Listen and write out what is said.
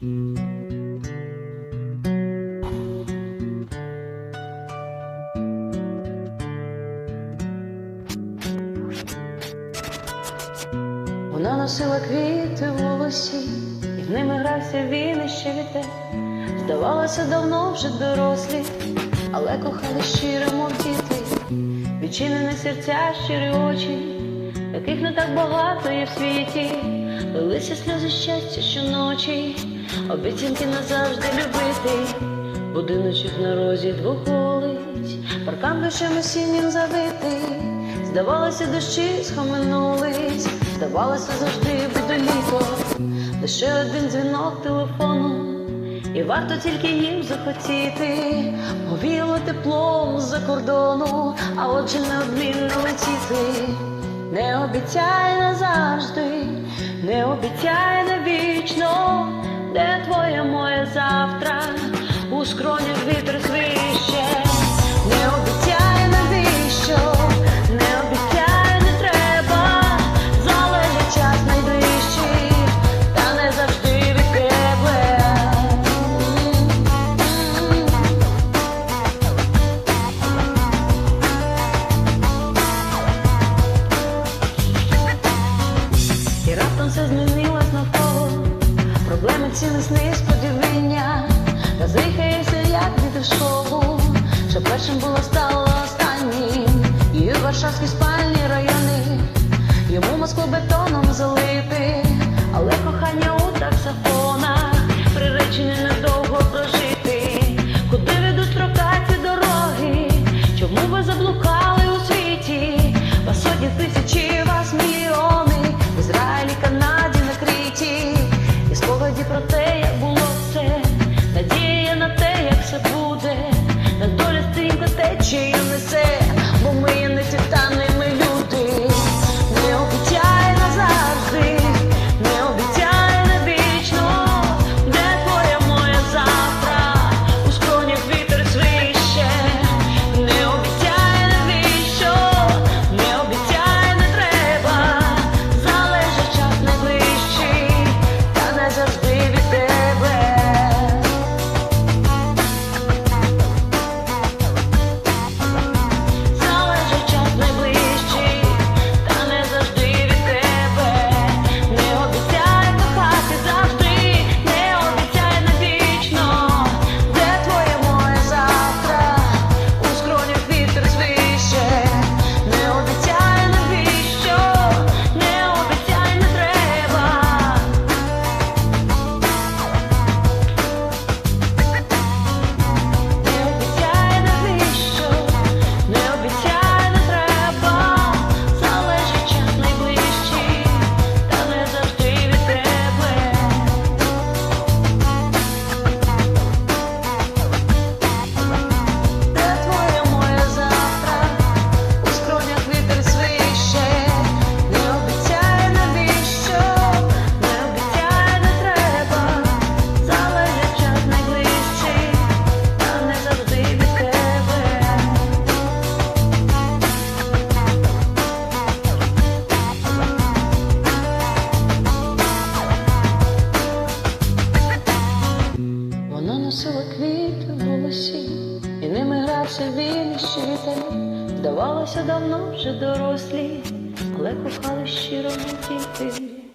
Вона носила квіти в волосі, і в ними грався він і ще вітер. Здавалося, давно вже дорослі, але кохали щиро, мов діти, відчинені серця, щирі очі, яких не так багато є в світі, лилися сльози щастя щоночі, обіцянки назавжди любити. Будиночок на розі двох вулиць, паркан душами сім'ям забитий. Здавалося, дощі схаменулись, здавалося, завжди буде літо, лише один дзвінок телефону, і варто тільки їм захотіти, повіло теплом з-за кордону, а отже неодмінно летіти. Не обіцяй назавжди, не обіцяй навічно, де твоє моє завтра, у скронях вітер Ціни сни сподівання Та зрихається, як діти в школу Що першим було стало останнім. Її варшавські спальні райони Йому Москву бетоном залити. Але кохання у таксофонах Приречені недовго прожити. Куди ведуть прокаті дороги? Чому ви заблукали у світі? Вас сотні тисячі, вітер. Здавалося, давно вже дорослі, але кохали щиро діти.